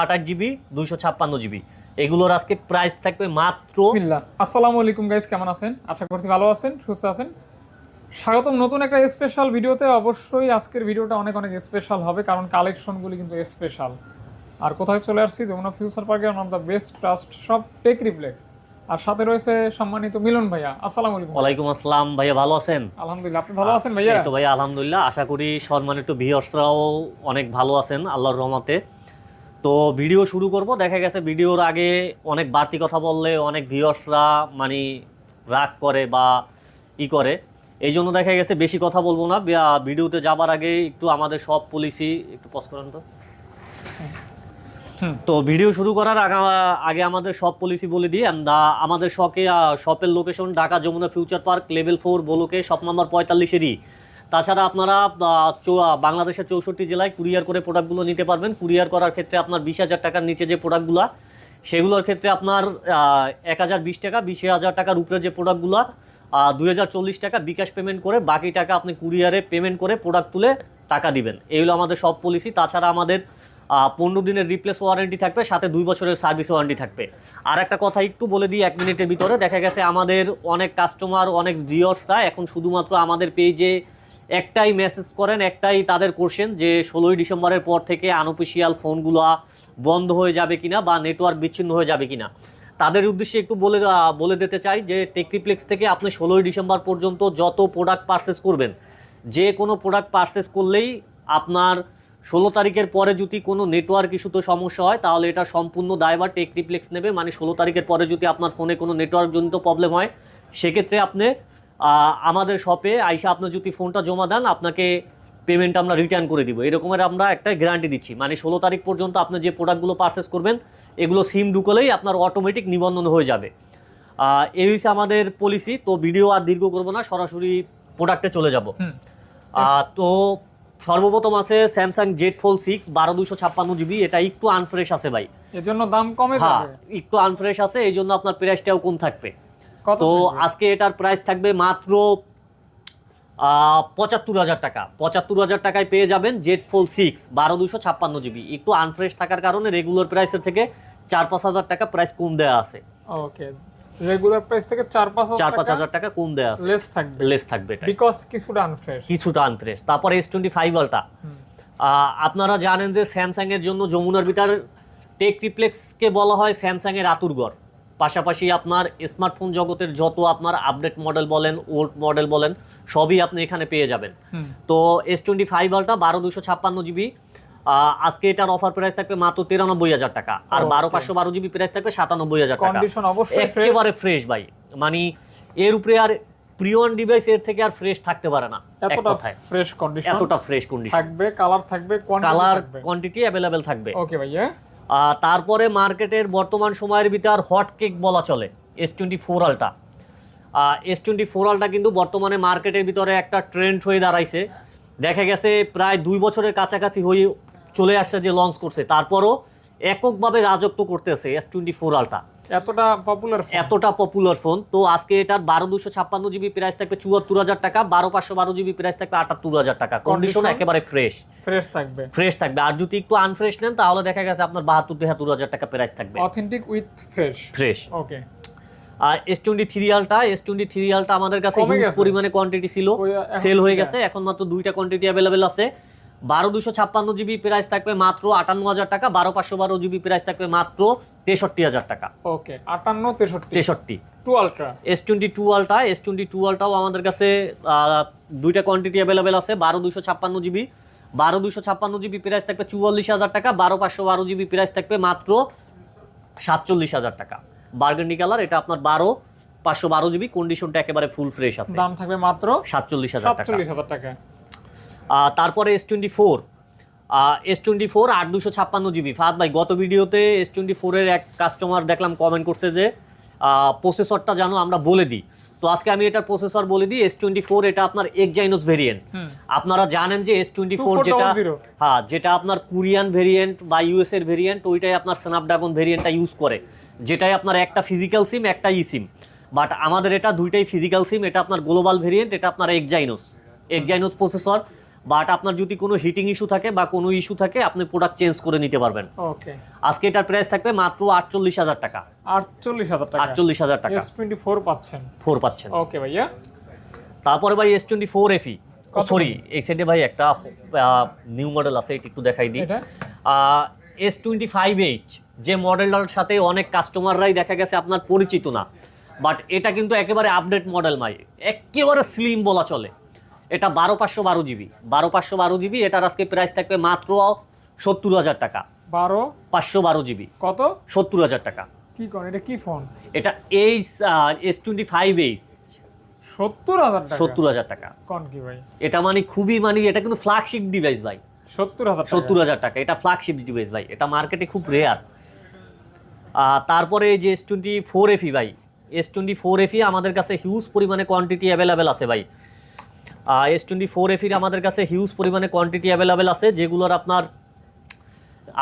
আঠাশ জিবি দুইশো ছাপ্পান্ন জিবি। এগুলোর আজকে প্রাইস থাকবে মাত্র আসসালামু আলাইকুম গাইস কেমন আছেন? আশা করছি ভালো আছেন সুস্থ আছেন। স্বাগতম নতুন একটা স্পেশাল ভিডিওতে অবশ্যই আজকের ভিডিওটা অনেক অনেক স্পেশাল হবে কারণ কালেকশনগুলি কিন্তু স্পেশাল আর কোথায় চলে আসছি? যমুনা ফিউচার পার্কে অফ দ্য বেস্ট ট্রাস্ট সব টেক রিপ্লেক্স আর সাথে রয়েছে সম্মানিত মিলন ভাইয়া। আসসালামু আলাইকুম। ওয়ালাইকুম আসসালাম ভাইয়া ভালো আছেন? আলহামদুলিল্লাহ আপনি ভালো আছেন ভাইয়া? তো ভাইয়া আলহামদুলিল্লাহ আশা করি সম্মানিত ভিউয়ার্সরাও অনেক ভালো আছেন আল্লাহর রহমতে। তো ভিডিও শুরু করব। দেখা গেছে ভিডিওর আগে অনেক বাড়তি কথা বললে অনেক ভিউয়ার্সরা মানে রাগ করে বা ই করে। এই জন্য দেখা গেছে বেশি কথা বলব না। ভিডিওতে যাবার আগে একটু আমাদের সব পলিসি একটু পজ করেন তো। তো ভিডিও শুরু করার আগা- আগে আমাদের সব পলিসি বলে দিই। আমাদের শখে শপের location Dhaka Jamuna future park level four বলোকে shop number পঁয়তাল্লিশেরই। তাছাড়া আপনারা বাংলাদেশের চৌষট্টি জেলায় কুরিয়ার করে প্রোডাক্টগুলো নিতে পারবেন। কুরিয়ার করার ক্ষেত্রে আপনার বিশ হাজার টাকার নিচে যে প্রোডাক্টগুলো, সেগুলোর ক্ষেত্রে আপনার এক হাজার বিশ টাকা, বিশ হাজার টাকার উপরে যে প্রোডাক্টগুলো দুই হাজার চল্লিশ টাকা বিকাশ পেমেন্ট করে বাকি টাকা আপনি কুরিয়ারে পেমেন্ট করে প্রোডাক্ট তুলে টাকা দিবেন। এই হলো আমাদের সব পলিসি তাছাড়া আমাদের পনেরো দিনের রিপ্লেস ওয়ারেন্টি থাকবে, সাথে দুই বছরের সার্ভিস ওয়ারেন্টি থাকবে। আর একটা কথা একটু বলে দিই এক মিনিটের ভিতরে, দেখা গেছে আমাদের অনেক কাস্টমার অনেক ভিউয়ার্সরা এখন শুধুমাত্র আমাদের পেজে একটাই মেসেজ করেন, একটাই তাদের কোশ্চেন যে, ষোলোই ডিসেম্বরের পর থেকে আনঅফিসিয়াল ফোনগুলো বন্ধ হয়ে যাবে কিনা বা নেটওয়ার্ক বিচ্ছিন্ন হয়ে যাবে কিনা। তাদের উদ্দেশ্যে একটু বলে বলে দিতে চাই যে টেকট্রিপ্লেক্স থেকে আপনি ষোলোই ডিসেম্বর পর্যন্ত যত প্রোডাক্ট পারচেস করবেন, যে কোনো প্রোডাক্ট পারচেস করলেই আপনার ষোলো তারিখের পরে যদি কোনো নেটওয়ার্ক ইস্যুতে সমস্যা হয়, তাহলে এটা সম্পূর্ণ দায়ভার টেকট্রিপ্লেক্স নেবে। মানে ষোলো তারিখের পরে যদি আপনার ফোনে কোনো নেটওয়ার্কজনিত প্রবলেম হয়, সেক্ষেত্রে আপনি আমাদের শপে আইসা আপনি যদি ফোনটা জমা দেন আপনাকে পেমেন্ট আমরা রিটার্ন করে দিব। এরকমের আমরা একটা গ্যারান্টি দিচ্ছি। মানে ষোলো তারিখ পর্যন্ত আপনি যে প্রোডাক্টগুলো পারচেস করবেন এগুলো সিম ঢুকলেই আপনার অটোমেটিক নিবন্ধন হয়ে যাবে। এই হচ্ছে আমাদের পলিসি তো ভিডিও আর দীর্ঘ করব না সরাসরি প্রোডাক্টে চলে যাব। তো সর্বপ্রথম আছে স্যামসাং জেড ফোল সিক্স বারো দুশো ছাপ্পান্ন জিবি এটা একটু আনফ্রেশ আছে ভাই। এর জন্য দাম কমে হ্যাঁ একটু আনফ্রেশ আছে এই জন্য আপনার প্রাইসটাও কম থাকবে। তো আজকে এটার প্রাইস থাকবে মাত্র পঁচাত্তর হাজার টাকা। পঁচাত্তর হাজার টাকায় পেয়ে যাবেন জেড ফোল সিক্স বারো দুশো ছাপ্পান্ন জিবি। একটু আনফ্রেশ থাকার কারণে রেগুলার প্রাইসের থেকে চার পাঁচ হাজার টাকা প্রাইস কম দেওয়া আছে। ওকে রেগুলার প্রাইস থেকে চার পাঁচ চার পাঁচ হাজার টাকা কম দেওয়া আছে। লেস থাকবে। লেস থাকবে এটা বিকজ কিছুটা আনফ্রেশ কিছুটা আনফ্রেশ তারপর এস টোয়েন্টি ফাইভ আলটা আপনারা জানেন যে স্যামসাং এর জন্য যমুনার ভিতর টেক রিপ্লেক্সকে বলা হয় স্যামসাং এর আতুরগড় পাশাপাশি আপনার স্মার্টফোন জগতের যত আপনার আপডেট মডেল বলেন ওল্ড মডেল বলেন সবই আপনি এখানে পেয়ে যাবেন। তো এস টোয়েন্টি ফাইভ আলটা বারো দুশো ছাপ্পান্ন জিবি আজকে এটার অফার প্রাইস থাকবে মাত্র তিরানব্বই হাজার টাকা। আর বারো পাঁচশো বারো জিবি প্রাইস থাকবে সাতানব্বই হাজার টাকা। একেবারে ফ্রেশ ভাই। মানে এর উপরে আর প্রিয়ন ডিভাইস এর থেকে আর ফ্রেশ থাকতে পারে না এতটা ফ্রেশ কন্ডিশন এতটা ফ্রেশ কন্ডিশন থাকবে কালার থাকবে কালার থাকবে। কোয়ান্টিটি অ্যাভেলেবেল থাকবে। ওকে ভাইয়া। তারপরে মার্কেটের বর্তমান সময়ের ভিতর হট কেক বলা চলে S twenty four ultra S twenty four ultra কিন্তু বর্তমানে মার্কেটের ভিতরে একটা ট্রেন্ড হয়ে দাঁড়াইছে। দেখা গেছে প্রায় দুই বছরের কাছাকাছি হয়ে চলে আসছে যে লঞ্চ করছে। তারপরও এককভাবে রাজত্ব করতেছে এস টোয়েন্টি ফোর আলটা এতটা পপুলার এতটা পপুলার ফোন তো আজকে এটার বারো দুশো ছাপ্পান্ন জিবি প্রাইস থাকবে চুয়াত্তর হাজার টাকা বারো পাঁচশো বারো জিবি প্রাইস থাকবে আটাত্তর হাজার টাকা। কন্ডিশন একেবারে ফ্রেশ ফ্রেশ থাকবে। ফ্রেশ থাকবে। আর যদি একটু আনফ্রেশ নেন তাহলে দেখা গেছে আপনার বাহাত্তর তেহাত্তর হাজার টাকা প্রাইস থাকবে। Authentic with fresh fresh okay R S twenty three ultra S twenty three ultra আমাদের কাছে হিউজ পরিমাণে কোয়ান্টিটি ছিল। সেল হয়ে গেছে। এখন মাত্র দুইটা কোয়ান্টিটি অ্যাভেলেবেল আছে। বারো দুশো ছাপ্পান্ন জিবি প্রাইস থাকবে মাত্র আটান্ন হাজার টাকা বারো পাঁচশো বারো জিবি প্রাইস থাকবে মাত্র তেষট্টি হাজার টাকা। ওকে আটান্ন তেষট্টি। তেষট্টি। Two ultra. S twenty two ultra S twenty two আলটাও আমাদের কাছে দুইটা কোয়ান্টিটি অ্যাভেলেবেল আছে বারো দুশো ছাপ্পান্ন জিবি। বারো দুশো ছাপ্পান্ন জিবি প্রাইস থাকবে চুয়াল্লিশ হাজার টাকা বারো পাঁচশো বারো জিবি প্রাইস থাকবে মাত্র সাতচল্লিশ হাজার টাকা। বার্গেন্ডি কালার এটা আপনার বারো পাঁচশো বারো জিবি কন্ডিশনটা একেবারে ফুল ফ্রেশ আছে। দাম থাকবে মাত্র সাতচল্লিশ হাজার টাকা। সাতচল্লিশ হাজার টাকা। তারপরে S twenty four S twenty four আট দুশো ছাপ্পান্ন জিবি। ফাহাদ ভাই গত ভিডিওতে এস টোয়েন্টি ফোরের এক কাস্টমার দেখলাম কমেন্ট করছে যে প্রসেসরটা যেন আমরা বলে দিই। তো আজকে আমি এটার প্রসেসর বলে দিই এস টোয়েন্টি ফোর এটা আপনার এক্সাইনোস ভেরিয়েন্ট আপনারা জানেন যে এস টোয়েন্টি ফোর যেটা হ্যাঁ যেটা আপনার কোরিয়ান ভেরিয়েন্ট বা ইউএস এর ভেরিয়েন্ট ওইটাই আপনার স্ন্যাপড্রাগন ভেরিয়েন্টটা ইউজ করে। যেটাই আপনার একটা ফিজিক্যাল সিম একটা ই সিম বাট আমাদের এটা দুইটাই ফিজিক্যাল সিম এটা আপনার গ্লোবাল ভেরিয়েন্ট এটা আপনার এক্সাইনোস এক্সাইনোস প্রসেসর বাট আপনার যদি কোনো হিটিং ইস্যু থাকে বা কোনো ইস্যু থাকে আপনি প্রোডাক্ট চেঞ্জ করে নিতে পারবেন। ওকে আজকে এটার প্রাইস থাকবে মাত্র আটচল্লিশ হাজার টাকা। আটচল্লিশ হাজার টাকা। আটচল্লিশ হাজার টাকা। এস টোয়েন্টি ফোর পাচ্ছেন। ফোর পাচ্ছেন। ওকে ভাইয়া। তারপরে ভাই S twenty four FE? Sorry এই সাইডে ভাই একটা নিউ মডেল আছে এটা একটু দেখাই দিই। এটা? এস টোয়েন্টি ফাইভ এইচ যে মডেলটার সাথে অনেক কাস্টমাররাই দেখা গেছে আপনার পরিচিত না। বাট এটা কিন্তু একেবারে আপডেট মডেল মাই একেবারে স্লিম বলা চলে। এটা বারো পাঁচশো বারো জিবি। বারো পাঁচশো বারো জিবি এটার আজকে প্রাইস থাকবে মাত্র সত্তর হাজার টাকা। বারো? পাঁচশো বারো জিবি। কত? সত্তর হাজার টাকা। কি করেন? এটা কি ফোন এটা H S twenty five H সত্তর হাজার টাকা? সত্তর হাজার টাকা। কোন কি ভাই? এটা মানে খুবই মানে এটা কিন্তু ফ্ল্যাগশিপ ডিভাইস ভাই। সত্তর হাজার সত্তর হাজার টাকা। এটা ফ্ল্যাগশিপ ডিভাইস ভাই। এটা মার্কেটে খুব রেয়ার তারপরে যে এস টোয়েন্টি ফোর এফি ভাই। এস টোয়েন্টি ফোর এফি আমাদের কাছে হিউজ পরিমাণে কোয়ান্টিটি অ্যাভেলেবেল আছে ভাই। এস টোয়েন্টি ফোর এফির আমাদের কাছে হিউজ পরিমাণে কোয়ান্টিটি অ্যাভেলেবেল আছে যেগুলোর আপনার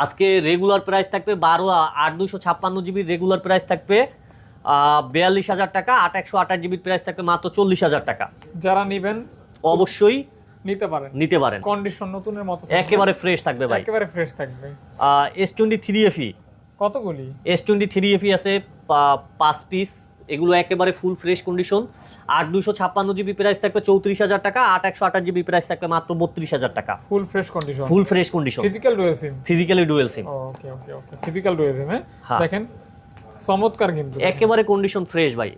আজকে রেগুলার প্রাইস থাকবে বারো আট দুশো ছাপ্পান্ন জিবির রেগুলার প্রাইস থাকবে বিয়াল্লিশ হাজার টাকা আট একশো আঠাশ জিবির প্রাইস থাকবে মাত্র চল্লিশ হাজার টাকা। যারা নেবেন অবশ্যই নিতে পারেন। নিতে পারেন। কন্ডিশন নতুনের মতো একেবারে ফ্রেশ থাকবে ভাই। একেবারে ফ্রেশ থাকবে। এস টোয়েন্টি থ্রি এফি কতগুলি? এস টোয়েন্টি থ্রি এফি আছে পাঁচ পিস এগুলো একেবারে ফুল ফ্রেশ কন্ডিশন আট দুশো ছাপ্পান্ন জিবি প্রাইস থাকবে চৌত্রিশ হাজার টাকা আট একশো আঠাশ জিবি প্রাইস থাকবে মাত্র বত্রিশ হাজার টাকা। Full fresh condition full fresh condition physical dual sim physically dual sim okay okay okay physical dual sim হ্যাঁ। দেখেন চমৎকার কিন্তু। একেবারে কন্ডিশন ফ্রেশ ভাই।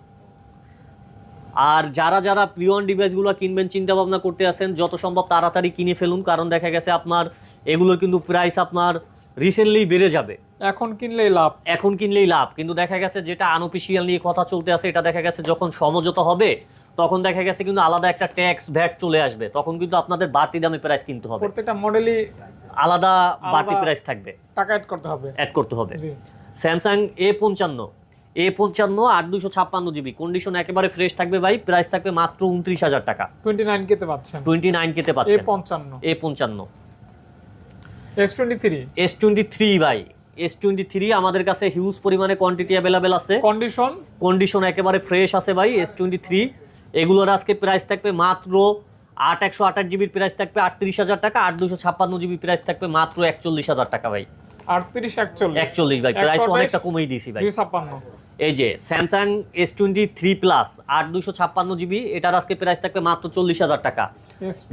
আর যারা যারা প্রিয়ন ডিভাইসগুলো কিনবেন চিন্তা ভাবনা করতে আছেন যত সম্ভব তাড়াতাড়ি কিনে ফেলুন কারণ দেখা গেছে আপনার এগুলোর কিন্তু প্রাইস আপনার রিসেন্টলি বেড়ে যাবে। এখন কিনলেই লাভ। এখন কিনলেই লাভ। কিন্তু দেখা গেছে যেটা আনঅফিসিয়াল নিয়ে কথা চলতে আছে এটা দেখা গেছে যখন সমঝোতা হবে তখন দেখা গেছে কিন্তু আলাদা একটা ট্যাক্স ভ্যাট চলে আসবে। তখন কিন্তু আপনাদের বাড়তি দামে প্রাইস কিনতে হবে। প্রত্যেকটা মডেলই আলাদা বাড়তি প্রাইস থাকবে। টাকা অ্যাড করতে হবে। অ্যাড করতে হবে। স্যামসাং এ পঞ্চান্ন। এ পঞ্চান্ন আট দুশো ছাপ্পান্ন জিবি কন্ডিশন একেবারে ফ্রেশ থাকবে ভাই। প্রাইস থাকবে মাত্র উনত্রিশ হাজার টাকা। টোয়েন্টি নাইন কেতে পাচ্ছেন। টোয়েন্টি নাইন কেতে পাচ্ছেন। এ পঞ্চান্ন। এ পঞ্চান্ন। S twenty three S twenty three ভাই। এস টোয়েন্টি থ্রি আমাদের কাছে হিউজ পরিমাণে কোয়ান্টিটি অ্যাভেলেবেল আছে। কন্ডিশন কন্ডিশন একেবারে ফ্রেশ আছে ভাই এস টোয়েন্টি থ্রি এগুলোর আজকে প্রাইস থাকবে মাত্র আট একশো আঠাশ জিবির প্রাইস থাকবে আটত্রিশ হাজার টাকা আট দুশো ছাপ্পান্ন জিবি প্রাইস থাকবে মাত্র একচল্লিশ হাজার টাকা ভাই। আটত্রিশ একচল্লিশ? একচল্লিশ ভাই প্রাইস অনেকটা কমিয়ে দিয়েছি ভাই। ছাপ্পান্ন। এই যে Samsung S twenty three plus আট দুশো ছাপ্পান্ন জিবি এটার আজকে প্রাইস থাকবে মাত্র চল্লিশ হাজার টাকা।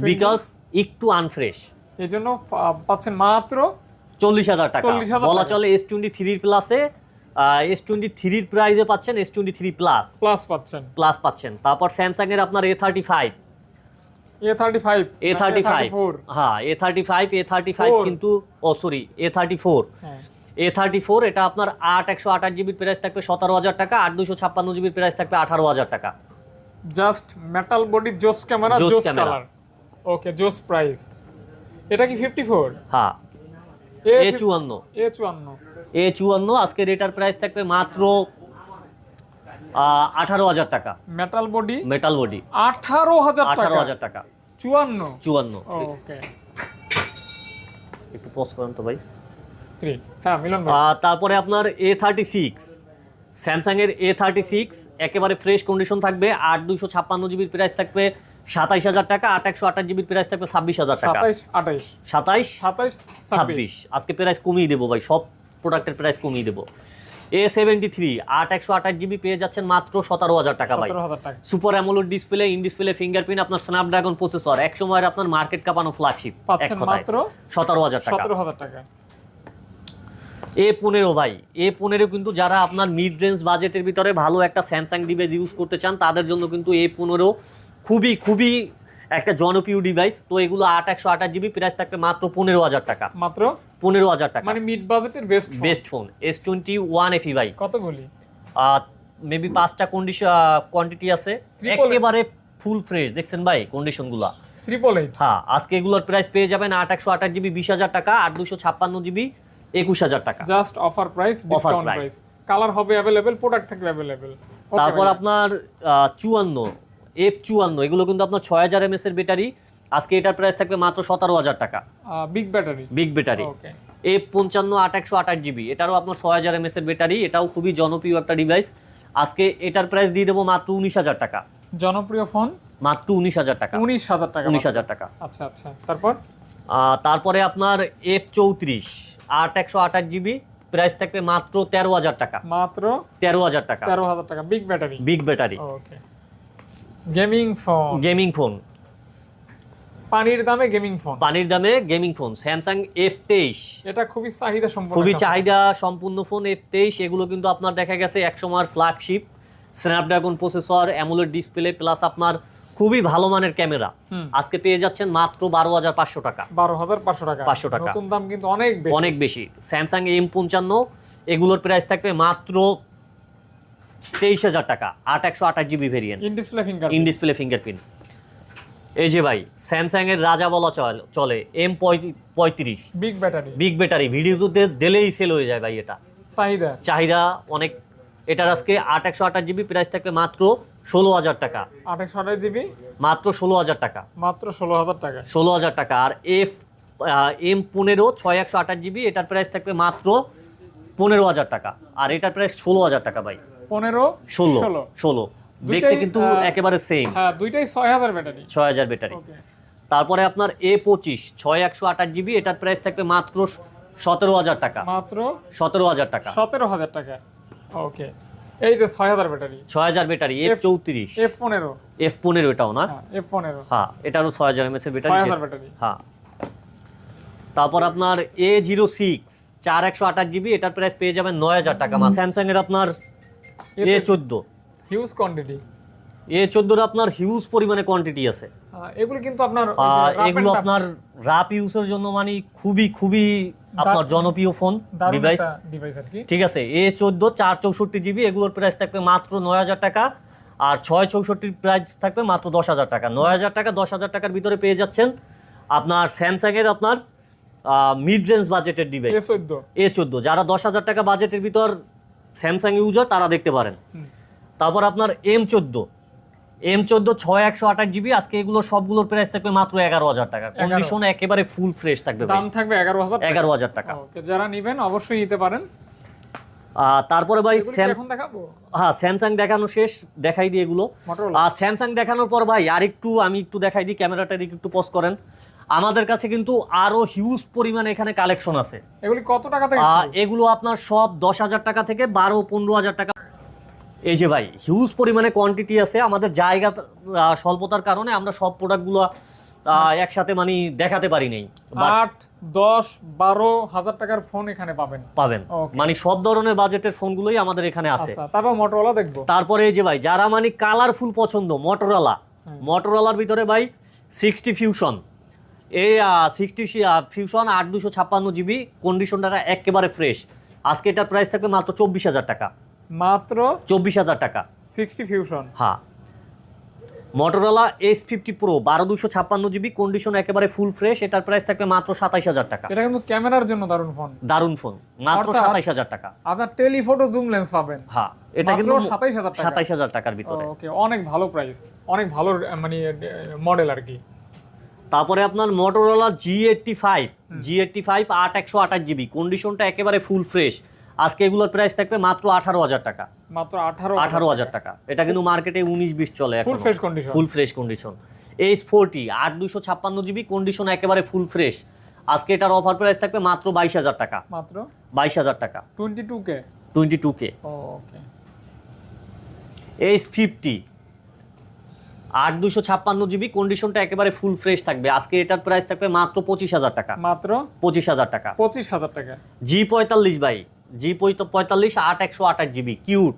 বিকজ একটু আনফ্রেশ এই জন্য পাচ্ছেন মাত্র চল্লিশ হাজার টাকা। বলা চলে এস টোয়েন্টি থ্রির প্লাসে এস টোয়েন্টি থ্রির প্রাইসে পাচ্ছেন S twenty three plus plus পাচ্ছেন। প্লাস পাচ্ছেন। তারপর স্যামসাং এর আপনার A thirty five A thirty five A thirty five হ্যাঁ A thirty five A thirty five কিন্তু ও sorry A thirty four A thirty four এটা আপনার আট একশো আঠাশ জিবির প্রাইস থাকবে সতেরো হাজার টাকা আট দুশো ছাপ্পান্ন জিবির প্রাইস থাকবে আঠারো হাজার টাকা। জাস্ট মেটাল বডি জোস ক্যামেরা জোস ক্যামেরা। ওকে জোস প্রাইস এটা কি ফিফটি ফোর হ্যাঁ। এ এ চুয়ান্ন। এ চুয়ান্ন। এ চুয়ান্ন আজকের এটার প্রাইস থাকবে মাত্র আঠারো হাজার টাকা। মেটাল বডি মেটাল বডি আঠারো হাজার আঠারো টাকা হাজার টাকা। চুয়ান্ন? চুয়ান্ন। ওকে একটু পজ করেন তো ভাই। হ্যাঁ মিলন তারপরে আপনার এ থার্টি সিক্স স্যামসাংয়ের এ থার্টি সিক্স একেবারে ফ্রেশ কন্ডিশন থাকবে আট দুশো ছাপ্পান্ন জিবির প্রাইস থাকবে সাতাইশ হাজার টাকা আট একশো আঠাশ জিবির প্রাইস থাকবে ছাব্বিশ হাজার টাকা। আঠাইশ। সাতাইশ সাতাইশ ছাব্বিশ। আজকে প্রাইস কমিয়ে দেবো ভাই সব প্রোডাক্টের প্রাইস কমিয়ে দেবো। এ সেভেন্টি থ্রি আট একশো আঠাশ জিবি পেয়ে যাচ্ছেন মাত্র সতেরো হাজার টাকা ভাই। Super AMOLED display in display fingerprint আপনার স্ন্যাপড্রাগন প্রসেসর এক সময়ের আপনার মার্কেট কাঁপানো ফ্ল্যাগশিপ মাত্র সতেরো হাজার টাকা। সতেরো হাজার টাকা। এ পনেরো ভাই এ পনেরো কিন্তু যারা আপনার মিড রেঞ্জ বাজেটের ভিতরে ভালো একটা স্যামসাং ডিভাইস ইউজ করতে চান তাদের জন্য কিন্তু এ পনেরো খুবই খুবই একটা জনপ্রিয় ডিভাইস তো এগুলো আট একশো আঠাশ জিবি প্রাইস থাকবে মাত্র পনেরো হাজার টাকা। মাত্র? পনেরো হাজার টাকা। মানে মিড বাজেটের best best phone S twenty one FE ভাই কতগুলি মেবি পাঁচটা কন্ডিশন কোয়ান্টিটি আছে। একেবারে ফুল ফ্রেশ দেখছেন ভাই কন্ডিশনগুলো ট্রিপল এইট হ্যাঁ আজকে এগুলোর প্রাইস পেয়ে যাবেন আট একশো আঠাশ জিবি বিশ হাজার টাকা আট দুশো ছাপ্পান্ন জিবি একুশ হাজার টাকা। Just offer price price। Price colour হবে অ্যাভেলেবেল প্রোডাক্ট থাকবে অ্যাভেলেবেল তারপর আপনার চুয়ান্ন এফ চুয়ান্ন এগুলো কিন্তু আপনার ছয় হাজার এমএস এর ব্যাটারি আজকে এটার প্রাইস থাকবে মাত্র সতেরো হাজার টাকা। Big battery big battery F পঞ্চান্ন আট একশো আঠাশ জিবি এটারও আপনার ছয় হাজার এমএস এর ব্যাটারি এটাও খুবই জনপ্রিয় একটা ডিভাইস আজকে এটার প্রাইস দিয়ে দেবো মাত্র উনিশ হাজার টাকা। জনপ্রিয় ফোন মাত্র উনিশ হাজার টাকা। উনিশ হাজার টাকা উনিশ হাজার টাকা। আচ্ছা আচ্ছা। তারপর? তারপরে আপনার এফ চৌত্রিশ আট একশো আঠাশ জিবি প্রাইস থাকবে মাত্র তেরো হাজার টাকা। মাত্র তেরো হাজার টাকা। তেরো হাজার টাকা। Big battery big battery okay gaming phone gaming phone পানির দামে গেমিং ফোন পানির দামে গেমিং ফোন স্যামসাং এফ তেইশ এটা খুবই চাহিদা সম্পন্ন খুবই চাহিদা সম্পূর্ণ ফোন এফ তেইশ এগুলো কিন্তু আপনার দেখা গেছে একসময় flagship Snapdragon processor AMOLED display plus আপনার খুবই ভালো মানের ক্যামেরা আজকে পেয়ে যাচ্ছেন মাত্র বারো হাজার পাঁচশো টাকা। বারো হাজার পাঁচশো টাকা। 500 টাকা। নতুন দাম কিন্তু অনেক অনেক বেশি। স্যামসাং এম পঞ্চান্ন এগুলোর প্রাইস থাকবে মাত্র তেইশ হাজার টাকা আট একশো আঠাশ GB variant in display finger in fingerprint এই যে ভাই স্যামসাং এর রাজা বলা চল- চলে এম পঁয়ত্রিশ। বিগ ব্যাটারি বিগ ব্যাটারি ভিডিওতে দিলেই সেল হয়ে যায় ভাই এটা। চাহিদা। চাহিদা অনেক এটার আজকে আট একশো আঠাশ জিবি প্রাইস থাকবে মাত্র ষোলো হাজার টাকা। আট একশো আঠাশ জিবি? মাত্র ষোলো হাজার টাকা। মাত্র ষোলো হাজার টাকা। ষোলো হাজার টাকা। আর এফ এম পনেরো ছয় একশো আঠাশ জিবি এটার প্রাইস থাকবে মাত্র পনেরো হাজার টাকা। আর এটার প্রাইস ষোলো হাজার টাকা ভাই। পনেরো ষোলো ষোলো। দেখতে কিন্তু একেবারে সেম হ্যাঁ দুইটাই ছয় হাজার ব্যাটারি। ছয় হাজার ব্যাটারি। তারপরে আপনার এ পঁচিশ ছয় একশো আঠাশ জিবি এটার প্রাইস থাকবে মাত্র সতেরো হাজার টাকা। মাত্র সতেরো হাজার টাকা। সতেরো হাজার টাকা। ওকে এই যে ছয় হাজার ব্যাটারি। ছয় হাজার ব্যাটারি এফ চৌত্রিশ। এফ পনেরো। এফ পনেরো এটাও না? হ্যাঁ এফ পনেরো। হ্যাঁ এটারও ছয় হাজার এমএস ব্যাটারি। হ্যাঁ। তারপর আপনার এ জিরো সিক্স চার একশো আঠাশ জিবি এটার প্রাইস পেয়ে যাবেন নয় হাজার টাকা। স্যামসাং এর আপনার এ চোদ্দ। হিউজ কোয়ান্টিটি এ চোদ্দোর আপনার হিউজ পরিমাণে কোয়ান্টিটি আছে। এগুলো কিন্তু আপনার এগুলো আপনার রাপ ইউজের জন্য মানে খুবই খুবই আপনার জনপ্রিয় ফোন ডিভাইস ঠিক আছে এ চোদ্দ চার চৌষট্টি জিবি এগুলোর প্রাইস থাকবে মাত্র নয় হাজার টাকা। আর ছয় চৌষট্টির প্রাইস থাকবে মাত্র দশ হাজার টাকা। নয় হাজার টাকা দশ হাজার টাকার ভিতরে পেয়ে যাচ্ছেন আপনার স্যামসাংয়ের আপনার মিড রেঞ্জ বাজেটের ডিভাইস এ চোদ্দ। যারা দশ হাজার টাকা বাজেটের ভিতর স্যামসাং ইউজার তারা দেখতে পারেন। তারপর আপনার এম চোদ্দ। এম চোদ্দ ছয় একশো আঠাশ জিবি আজকে এগুলো সবগুলোর প্রাইস থাকবে মাত্র এগারো হাজার টাকা। কন্ডিশন একেবারে ফুল ফ্রেশ থাকবে দাম থাকবে এগারো হাজার এগারো হাজার টাকা। যারা নিবেন অবশ্যই নিতে পারেন। তারপরে ভাই হ্যাঁ স্যামসাং দেখানো শেষ দেখাই দিই এগুলো। আর স্যামসাং দেখানোর পর ভাই আরেকটু আমি একটু দেখাই দিই ক্যামেরাটা দিকে একটু পজ করেন। আমাদের কাছে কিন্তু আরও হিউজ পরিমাণে এখানে কালেকশন আছে। এগুলি কত টাকা থেকে এগুলো আপনার সব দশ হাজার টাকা থেকে বারো পনেরো হাজার টাকা। এই যে ভাই হিউজ পরিমাণে কোয়ান্টিটি আছে। আমাদের জায়গা স্বল্পতার কারণে আমরা সব প্রোডাক্টগুলো একসাথে মানে দেখাতে পারি নাই। আট দশ বারো হাজার টাকার ফোন এখানে পাবেন। পাবেন। মানে সব ধরনের বাজেটের ফোনগুলোই আমাদের এখানে আছে। আচ্ছা তারপর মোটরোলা দেখব। তারপরে এই যে ভাই যারা মানে কালারফুল পছন্দ মটোরোলা হুম। মটোরোলার ভিতরে ভাই সিক্সটি ফিউশন এই সিক্সটি ফিউশন আট দুশো ছাপ্পান্ন জিবি কন্ডিশনটা একেবারে ফ্রেশ আজকে এটার প্রাইস থাকবে মাত্র চব্বিশ হাজার টাকা। মাত্র? চব্বিশ হাজার টাকা। সিক্সটি ফিউশন হ্যাঁ। মটোরোলা এস ফিফটি প্রো বারো দুশো ছাপ্পান্ন জিবি কন্ডিশন একেবারে ফুল ফ্রেশ এটার প্রাইস থাকবে মাত্র সাতাইশ হাজার টাকা। এটা কিন্তু ক্যামেরার জন্য দারুণ ফোন দারুণ ফোন মাত্র সাতাইশ হাজার টাকা। আপনার টেলিফটো জুম লেন্স পাবেন। হ্যাঁ এটা কিন্তু সাতাইশ হাজার সাতাইশ হাজার টাকার ভিতরে। ওকে অনেক ভালো প্রাইস অনেক ভালো মানে মডেল আর কি। তারপরে আপনার Motorola G eighty five G eighty five আট একশো আঠাশ জিবি কন্ডিশনটা একেবারে ফুল ফ্রেশ আজকে এগুলোর প্রাইস থাকবে মাত্র আঠারো হাজার টাকা। মাত্র আঠারো আঠারো হাজার টাকা। এটা কিন্তু মার্কেটে উনিশ বিশ চলে full fresh condition full fresh condition edge forty আট দুশো ছাপ্পান্ন জিবি কন্ডিশন একেবারে ফুল ফ্রেশ আজকে এটার অফার প্রাইস থাকবে মাত্র বাইশ হাজার টাকা। মাত্র? বাইশ হাজার টাকা। Twenty two K twenty two K okay edge fifty আট দুশো ছাপ্পান্ন জিবি কন্ডিশনটা একেবারে ফুল ফ্রেশ থাকবে। আজকে এটার প্রাইস থাকবে মাত্র পঁচিশ হাজার টাকা। মাত্র? পঁচিশ হাজার টাকা। পঁচিশ হাজার টাকা। জি পঁয়তাল্লিশ বাই জি পঁয়তাল্লিশ আট একশো আঠাশ জিবি কিউট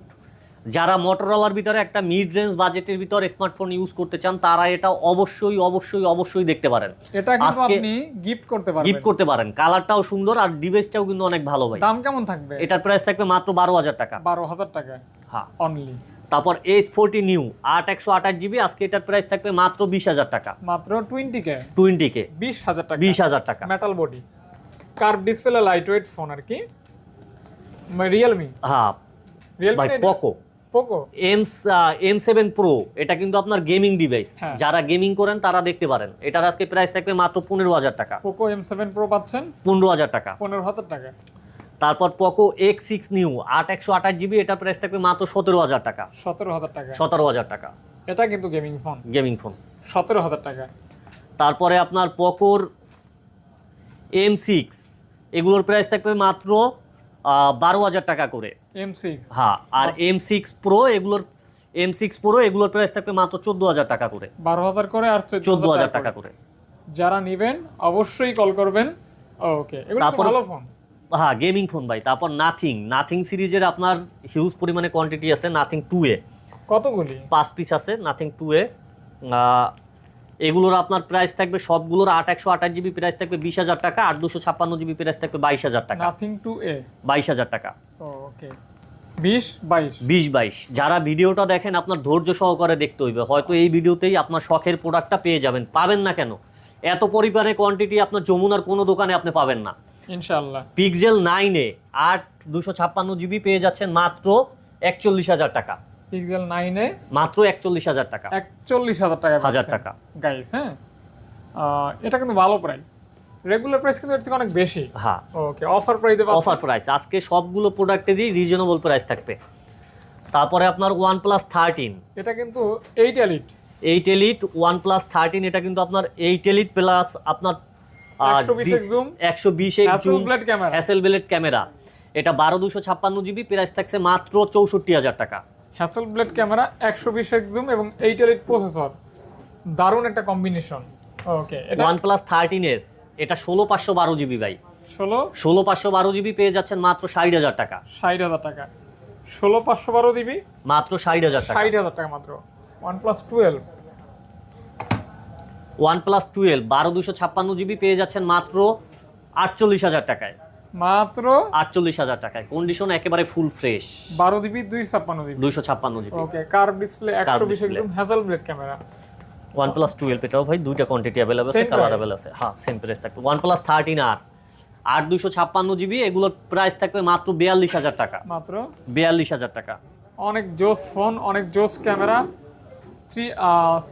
যারা মোটরোলার ভিতরে একটা মিড রেঞ্জ বাজেটের ভিতর স্মার্টফোন ইউজ করতে চান তারা এটা অবশ্যই অবশ্যই অবশ্যই দেখতে পারেন। এটা কিন্তু আজকে- আপনি গিফট করতে পারেন গিফট করতে পারেন। কালারটাও সুন্দর আর ডিভাইসটাও কিন্তু অনেক ভালো ভাই। দাম কেমন থাকবে? এটার প্রাইস থাকবে মাত্র বারো হাজার টাকা। বারো হাজার টাকা। হ্যাঁ। অনলি তারপর এইচ ফোরটি নিউ আট একশো আঠাশ জিবি আজকে এটার প্রাইস থাকবে মাত্র বিশ হাজার টাকা। মাত্র টোয়েন্টি কে টোয়েন্টি কে বিশ হাজার টাকা। বিশ হাজার টাকা। Metal body curve display light weight phone আর কি। রিয়েলমি হ্যাঁ। Realme Poco Poco M M seven pro এটা কিন্তু আপনার গেমিং ডিভাইস হ্যাঁ। যারা গেমিং করেন তারা দেখতে পারেন। এটার আজকে প্রাইস থাকবে মাত্র পনেরো হাজার টাকা। পোকো এম সেভেন প্রো পাচ্ছেন। পনেরো হাজার টাকা। পনেরো হাজার টাকা। তারপর পকো এক্স সিক্স নিউ আট একশো আঠাশ জিবি এটার প্রাইস থাকবে মাত্র সতেরো হাজার টাকা। সতেরো হাজার টাকা। সতেরো হাজার টাকা। এটা কিন্তু গেমিং ফোন গেমিং ফোন সতেরো হাজার টাকা। তারপরে আপনার পকোর এম সিক্স এগুলোর প্রাইস থাকবে মাত্র বারো হাজার টাকা করে। এম সিক্স হ্যাঁ আর এম সিক্স প্রো এগুলোর এম সিক্স প্রো এগুলোর প্রাইস থাকবে মাত্র চোদ্দ হাজার টাকা করে। বারো হাজার করে আর চোদ্দ হাজার টাকা করে। যারা নেবেন অবশ্যই কল করবেন। ওকে এগুলো তারপর- ভালো ফোন হ্যাঁ গেমিং ফোন ভাই তারপর নাথিং নাথিং সিরিজের আপনার হিউজ পরিমাণে কোয়ান্টিটি আছে নাথিং টু এ কতগুলি? পাঁচ পিস আছে নাথিং টু এ এগুলোর আপনার প্রাইস থাকবে সবগুলোর আট একশো আঠাশ জিবি প্রাইস থাকবে বিশ হাজার টাকা আর দুশো ছাপ্পান্ন জিবি প্রাইস থাকবে বাইশ হাজার টাকা। নাথিং টু এ বাইশ হাজার টাকা। ওকে বিশ বাইশ? বিশ বাইশ। যারা ভিডিওটা দেখেন আপনার ধৈর্য সহকারে দেখতে হইবে। হয়তো এই ভিডিওতেই আপনার শখের প্রোডাক্টটা পেয়ে যাবেন। পাবেন না কেন? এত পরিমাণে কোয়ান্টিটি আপনার যমুনার কোনো দোকানে আপনি পাবেন না। ইনশাল্লাহ পিক্সেল নাইনে আট দুশো ছাপ্পান্ন জিবি পেয়ে যাচ্ছেন মাত্র একচল্লিশ হাজার টাকা। পিক্সেল নাইনে মাত্র একচল্লিশ হাজার টাকা। একচল্লিশ হাজার টাকা হাজার টাকা। গাইস হ্যাঁ? এটা কিন্তু ভালো প্রাইস রেগুলার প্রাইস কিন্তু এর থেকে অনেক বেশি। হ্যাঁ। ওকে অফার প্রাইসে অফার প্রাইস আজকে সবগুলো প্রোডাক্টেরই রিজনেবল প্রাইস থাকবে। তারপরে আপনার ওয়ান প্লাস থার্টিন এটা কিন্তু eight elite eight elite one plus thirteen এটা কিন্তু আপনার এইট এলিট প্লাস আপনার 120 zoom, একশো বিশ হ্যাসেল ব্লেড ক্যামেরা এটা বারো দুশো ছাপ্পান্ন জিবি প্রাইস থাকছে মাত্র চৌষট্টি হাজার টাকা। হ্যাসেল ব্লেড ক্যামেরা একশো বিশ জুম এবং এইট এলিট প্রসেসর দারুণ একটা কম্বিনেশন ওকে এটা ওয়ান প্লাস থার্টিন এস এটা ষোলো পাঁচশো বারো জিবি ভাই। ষোলো? ষোলো পাঁচশো বারো জিবি পেয়ে যাচ্ছেন মাত্র ষাট হাজার টাকা। ষাট হাজার টাকা। ষোলো পাঁচশো বারো দিবি মাত্র ষাট হাজার টাকা। ষাট হাজার টাকা মাত্র। One plus twelve one plus twelve বারো দুশো ছাপ্পান্ন জিবি পেয়ে যাচ্ছেন মাত্র আটচল্লিশ হাজার টাকায়। মাত্র? আটচল্লিশ হাজার টাকায়। কন্ডিশন একেবারে ফুল ফ্রেশ বারো জিবি দুই ছাপ্পান্ন দিবি দুইশো ছাপ্পান্ন জিবি ওকে কার ডিসপ্লে একশো বিশ একদম Hasselblad camera one plus twelve এটাও ভাই দুইটা কোয়ান্টিটি অ্যাভেলেবল আছে কালার? অ্যাভেলেবল আছে। হ্যাঁ সেম প্রাইস থাকবে। ওয়ান প্লাস থার্টিন আর আট দুশো ছাপ্পান্ন জিবি এগুলোর প্রাইস থাকবে মাত্র বিয়াল্লিশ হাজার টাকা। মাত্র? বিয়াল্লিশ হাজার টাকা। অনেক জোস ফোন অনেক জোস ক্যামেরা থ্রি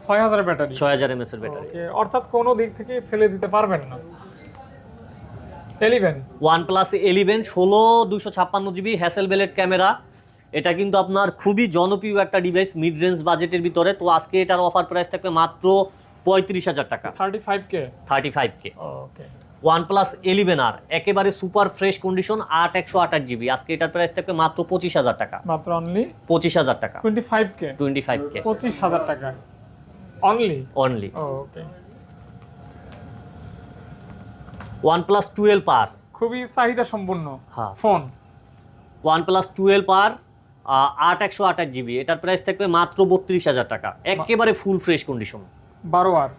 ছয় হাজার ব্যাটারি ছয় হাজার এমএস এর ব্যাটারি অর্থাৎ কোনো দিক থেকে ফেলে দিতে পারবেন না। এলিভেন ওয়ান প্লাস এলিভেন ষোলো দুশো ছাপ্পান্ন জিবি হ্যাসেল বেলেট ক্যামেরা এটা কিন্তু আপনার খুবই জনপ্রিয় একটা ডিভাইস মিড রেঞ্জ বাজেটের ভিতরে। তো আজকে এটার অফার প্রাইস থাকবে মাত্র পঁয়ত্রিশ হাজার টাকা। Thirty five K thirty five K okay one plus eleven আর একেবারে সুপার ফ্রেশ কন্ডিশন আট একশো আঠাশ জিবি আজকে এটার প্রাইস থাকবে মাত্র পঁচিশ হাজার টাকা। মাত্র অনলি পঁচিশ হাজার টাকা। Twenty five K twenty five K পঁচিশ হাজার টাকা। Only only okay one plus twelve R. খুবই চাহিদা সম্পূর্ণ হ্যাঁ। Phone? One plus twelve R আট একশো আঠাশ জিবি এটার প্রাইস থাকবে মাত্র বত্রিশ হাজার টাকা। একেবারে ফুল ফ্রেশ কন্ডিশন বারো আর?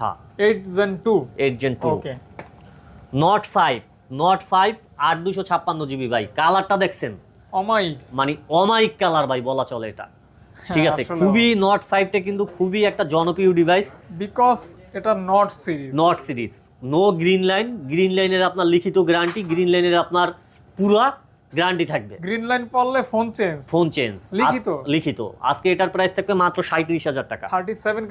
হ্যাঁ। Eight gen two eight gen two okay Note five Note five আট দুশো ছাপ্পান্ন জিবি ভাই কালারটা দেখছেন? অমাইক মানে অমাইক কালার ভাই বলা চলে এটা। ঠিক আছে খুবই নট ফাইভটা কিন্তু খুবই একটা জনপ্রিয় ডিভাইস বিকজ এটা Note series Note series no green line green লাইনের আপনার লিখিত গ্যারান্টি গ্রিন লাইনের আপনার পুরা গ্যারান্টি থাকবে। গ্রিন লাইন পড়লে ফোন চেঞ্জ ফোন চেঞ্জ লিখিত? লিখিত। আজকে এটার প্রাইস থাকবে মাত্র সাঁত্রিশ হাজার টাকা। Thirty seven